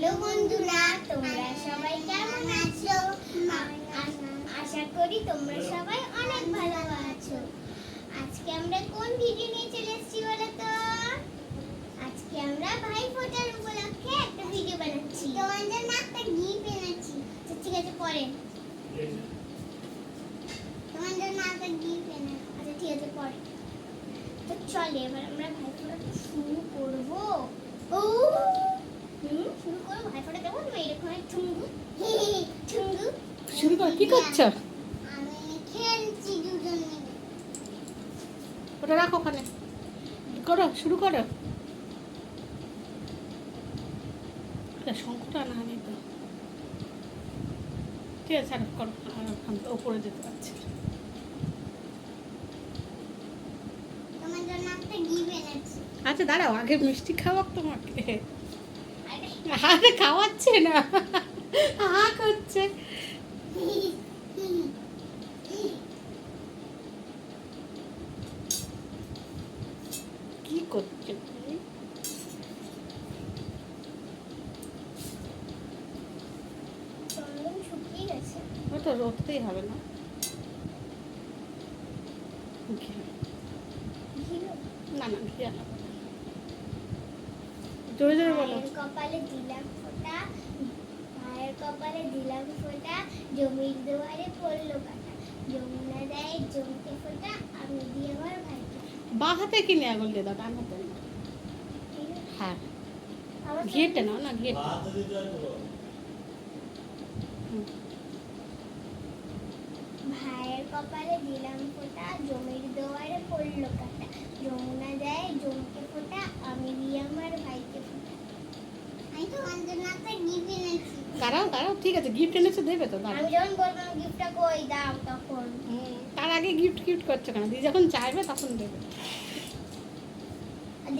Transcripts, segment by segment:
Hello বন্ধুরা, তোমরা সবাই কেমন আছো? আশা করি তোমরা সবাই অনেক ভালো আছো। আজকে আমরা কোন ভিডিও নিয়ে চলে এসেছি বলো তো আজকে আমরা ভাই ফোটার উপলক্ষে একটা ভিডিও বানাচ্ছি। তোমার জন্য একটা গিফট এনেছি ঠিক আছে, পরে। তোমার জন্য একটা গিফট এনে আচ্ছা ঠিক আছে, পরে। তো চলে, এবার আমরা ভাই ফোটা শুরু করব। ও! শুরু করো। ভাই ফোটা দেবো এরকম ঠুঙ্গু। ঠুঙ্গু। শুরু কর কি করছ? আমি খেলছি দুজন মিলে। ওটা রাখো ওখানে। করো শুরু করো। শঙ্কুটা না আমি তো। ঠিক আছে আর করো। আমি তো ওপরে যেতে পারছি। আচ্ছা দাঁড়াও আগে মিষ্টি খাওয়াক তোমাকে। আরে খাওয়াচ্ছে না। হা করছে। কি করছ ওটা রোদতেই হবে না। জোরে জোরে বলো। কপালে দিলাম ফোঁটা ভাইয়ের কপালে দিলাম ফোঁটা জমির দুয়ারে পড়ল কাটা। যমুনা দেয় জমতে ফোঁটা আমি দিয়ে আমার ভাইকে। বা হাতে কিনে আঙুল দিয়ে দাও ডান হাতে? হ্যাঁ। ঘিয়েটে নাও না ঘিয়েটে ভাইয়ের কপালে দিলাম ফোঁটা জমির দুয়ারে পড়ল কাটা। যমুনা দেয় জমতে ফোঁটা আমি দিয়ে আমার ভাইকে ফোঁটা আমি তো অঞ্জনাতে গিফট এনেছি দাঁড়াও দাঁড়াও ঠিক আছে গিফট এনেছো দেবে তো দাঁড়াও। আমি যখন বললাম গিফটটা কই দাও তখন। তার আগে গিফট গিফট করছ কেন? দিদি যখন চাইবে তখন দেবে।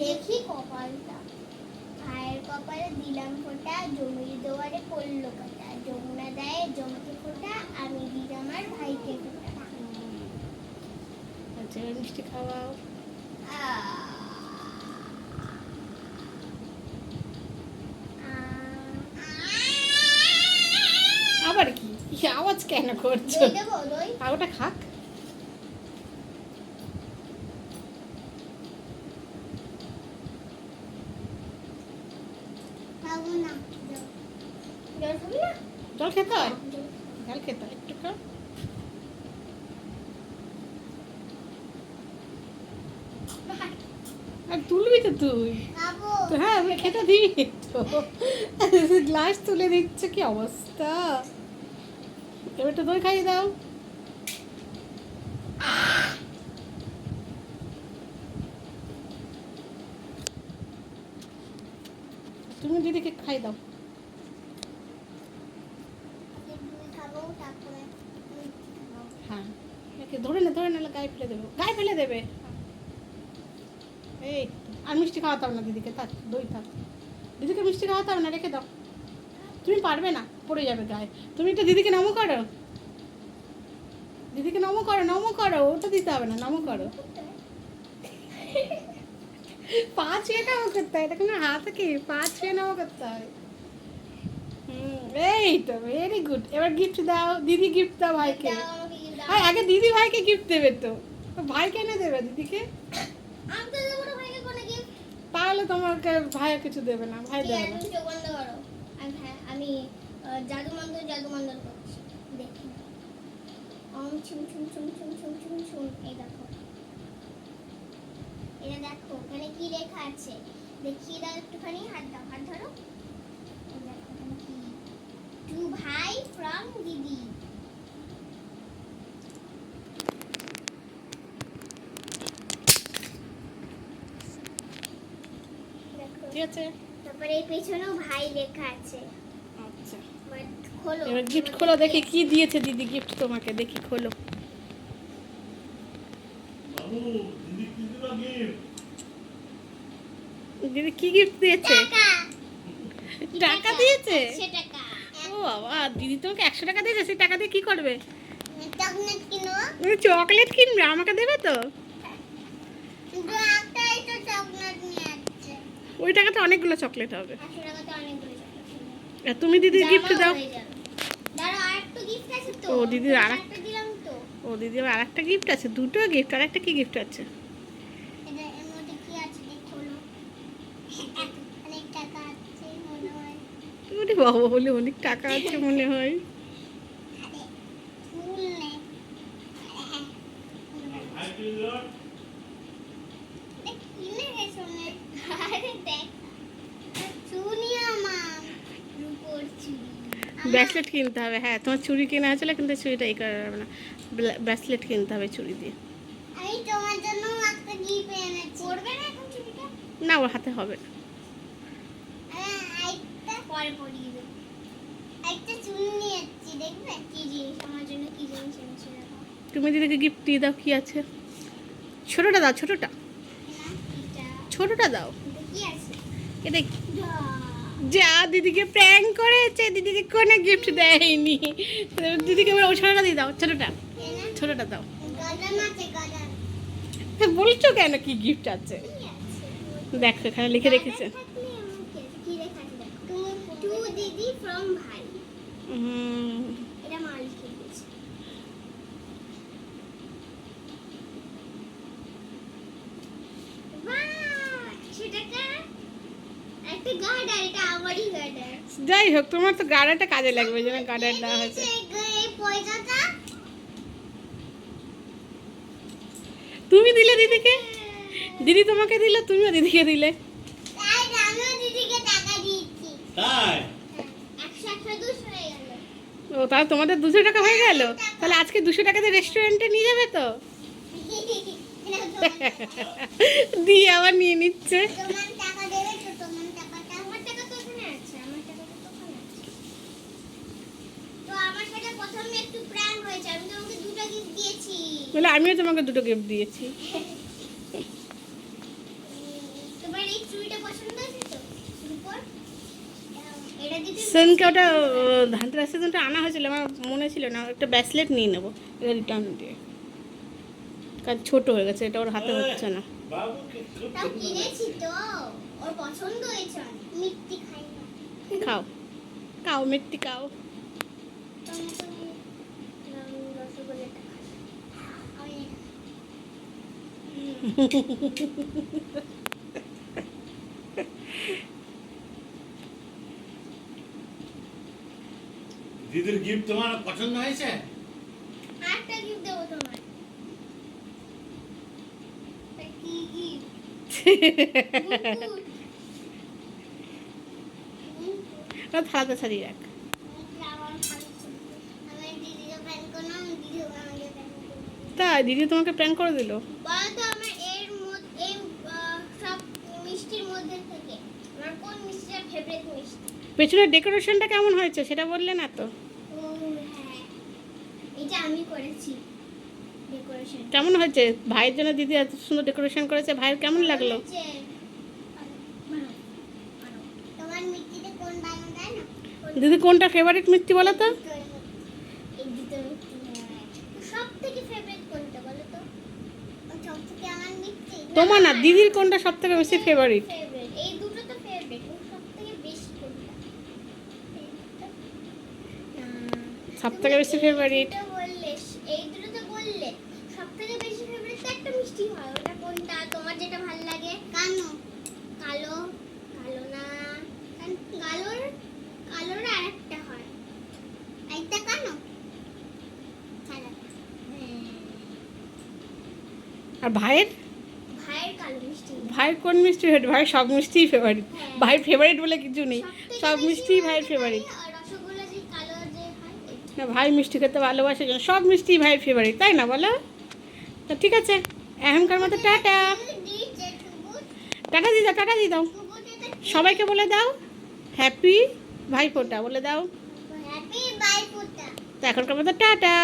দেখি কপালটা। ভাইয়ের কপালে দিলাম ফোঁটা জমির দুয়ারে পড়ল যমুনা দেয় জমতে ফোঁটা আমি দিই আমার ভাইকে ফোঁটা। আচ্ছা মিষ্টি খাওয়াও। আবার কি কি আওয়াজ কেন করছ? আর ওটা খাক। জল। খেতে হয়? জল। খেতে হয় একটু খাও। আর তুলবি তো তুই? হ্যাঁ খেতে দিই তো। গ্লাস তুলে দিচ্ছে কি অবস্থা? এবার তো দই খাইয়ে দাও। তুমি দিদিকে খাই দাও। হ্যাঁ ধরে নে, ধরে নিলে গায়ে ফেলে দেবে। গায়ে ফেলে দেবে? এই, আর মিষ্টি খাওয়াতে হবে না দিদিকে, থাক, দই থাক। দিদিকে মিষ্টি খাওয়াতে হবে না, রেখে দাও। তুমি পারবে না। পড়ে যাবে গায়ে। তুমি একটা দিদিকে নমো করো। দিদিকে নমো করো নমো করো, ওটা দিতে হবে না নমো করো। পা ছুঁয়ে নমো করতে হয়, এটা কোনো হাত কি? পা ছুঁয়ে নমো করতে হয়। এই তো ভেরি গুড এবার গিফট দাও, দিদি গিফট দাও ভাইকে। আর আগে দিদি ভাইকে গিফট দেবে তো। ভাই কেন দেবে দিদিকে। তাহলে তোমাকে ভাই কিছু দেবে না, ভাই দেবে আমি হ্যাঁ আমি আহ, জাদু মন্ত্র জাদু মন্ত্র করছি। দেখি। ওম ছুম ছুম ছুম ছুম ছুম ছুম ছুম। এই দেখো। এটা দেখো ওখানে কি লেখা আছে? দেখিয়ে দাও একটুখানি হাত দাও হাত ধরো। টু ভাই ফ্রম দিদি। ঠিক আছে। তারপরে এই পেছনেও ভাই লেখা আছে। এবার গিফট খোলো দেখি কি দিয়েছে দিদি গিফট তোমাকে দেখি খোলো। দিদি কি গিফট দিয়েছে? টাকা। দিয়েছে? ও বাবা দিদি তোমাকে একশো টাকা দিয়েছে সেই টাকা দিয়ে কি করবে? চকলেট কিনবে। আমাকে দেবে তো? ওই টাকাতে অনেকগুলো চকলেট হবে একশো টাকা তো অনেকগুলো চকলেট কিনবে আর তুমি দিদি গিফট দাও। ও, দিদির একটা ও দিদি আবার আরেকটা গিফট আছে। দুটো গিফট আর একটা কি গিফট আছে বাবা বলে অনেক টাকা আছে মনে হয়। আরে, ফুল নেই। ভাই কি দিল? দেখ, কি লেগেছে ওনে? আরে দেখ। চুনি আমার। রূপোর চুড়ি। আমার- ব্রেসলেট কিনতে হবে হ্যাঁ তোমার চুড়ি কেনা হয়েছিল কিন্তু চুড়িটা এই করা যাবে না। ব্রেসলেট কিনতে হবে চুড়ি দিয়ে। না ওর হাতে হবে না। দেখো। তুমি দিদিকে গিফট দিয়ে দাও কি আছে? ছোটটা দাও ছোটটা। না ছোটটা দাও। এটা কি? এটা। যা। দিদিকে প্র্যাঙ্ক করেছে দিদিকে কোনো গিফট দেয়নি। দিদিকে বলে ও ছোটটা দিয়ে দাও ছোটোটা ছোটোটা দাও। বলছো কেন কি গিফট আছে? দেখো এখানে লিখে রেখেছে। দিদি ফ্রম ভাই। উম, এটা লিখে দিয়েছে বাহ, একশো টাকা। একটা গার্ডার, এটা আমারই গার্ডার। যাই হোক তোমার তো গার্ডারটা কাজে লাগবে যেন গার্ডার দেওয়া হয়েছে তুমি দিলে দিদিকে? দিদি তোমাকে দিল তুমিও দিদিকে দিলে। তাই আমিও দিদিকে টাকা দিয়েছি। তাই? হ্যাঁ, হয়ে। ও তাহলে তোমাদের দুশো টাকা হয়ে গেল? তাহলে আজকে দুশো টাকাতে রেস্টুরেন্টে নিয়ে যাবে তো? দিয়ে আবার নিয়ে নিচ্ছে তোমার টাকা দেবে তো, তোমার টাকাটা। আমার টাকা তো ওখানে আছে, আমার টাকা তো ওখানে আছে। তো আমার সাথে প্রথমে একটু prank হয়েছে, আমি তোমাকে দুটো gift দিয়েছি। বলে আমিও তোমাকে দুটো গিফট দিয়েছি। তোমার এই চুড়িটা পছন্দ হয়েছে তো? রূপোর? সেনকে ওটা ধানতেরাসের দিনটা আনা হয়েছিল আমার মনে ছিল না একটা ব্রেসলেট নিয়ে নেব এটা রিটার্ন দিয়ে। কারণ ছোটো হয়ে গেছে এটা ওর হাতে হচ্ছে না। বাবুকে খুব তাও পছন্দ কিনেছি তো ওর পছন্দ হয়েছে অনেক। মিষ্টি খাই না খাও খাও মিষ্টি খাও তুমি তুমি নাম রসগোল্লাটা খাই আমি এটা দিদির গিফট তোমার পছন্দ হয়েছে? আরেকটা গিফট দেবো তোমার তা কি গিফট ওটা থালাতে ছাড়িয়ে রাখ। তাই দিদি তোমাকে প্র্যাঙ্ক করে দিল? মিষ্টিটা ফেভারিট মিষ্টি পেছনের ডেকোরেশনটা কেমন হয়েছে সেটা বললে না তো। ও হ্যাঁ। এটা আমি করেছি ডেকোরেশন। কেমন হয়েছে? ভাইয়ের জন্য দিদি এত সুন্দর ডেকোরেশন করেছে ভাইয়ের কেমন লাগল? দিদি কোনটা ফেভারিট মিষ্টি বলো তো? মিষ্টি তোমার না দিদির কোনটা সব থেকে বেশি ফেভারিট ফেভারিট এই দুটো তো ফেভারিট সব থেকে বেশি কোনটা সব থেকে বেশি ফেভারিট এই দুটো তো বললে সব থেকে বেশি ফেভারিট তো একটা মিষ্টি হয়। ওটা কোনটা? তোমার যেটা ভালো লাগে? কালো। কালো? কালো না? কালোর কালোর আরেকটা হয়। একটা কালো? হ্যাঁ। আর ভাইয়ের? ভাইয়ের কালো মিষ্টি। ভাইয়ের কোন মিষ্টি ফেভারিট ভাইয়ের সব মিষ্টিই ফেভারিট। ভাইয়ের ফেভারিট বলে কিছু নেই। সব মিষ্টিই ভাইয়ের ফেভারিট ভাই মিষ্টি খেতে ভালোবাসে জন্য সব মিষ্টিই ভাই ফেভারিট তাই না বলো? তো ঠিক আছে এখনকার মতো টাটা। টাটা দিয়ে দাও টাটা দিয়ে দাও? সবাইকে বলে দাও হ্যাপি ভাইফোঁটা বলে দাও। তো এখনকার মতো টাটা।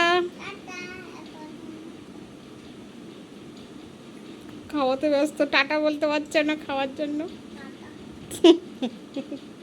খাওয়াতে ব্যস্ত টাটা বলতে পারছে না খাওয়ার জন্য।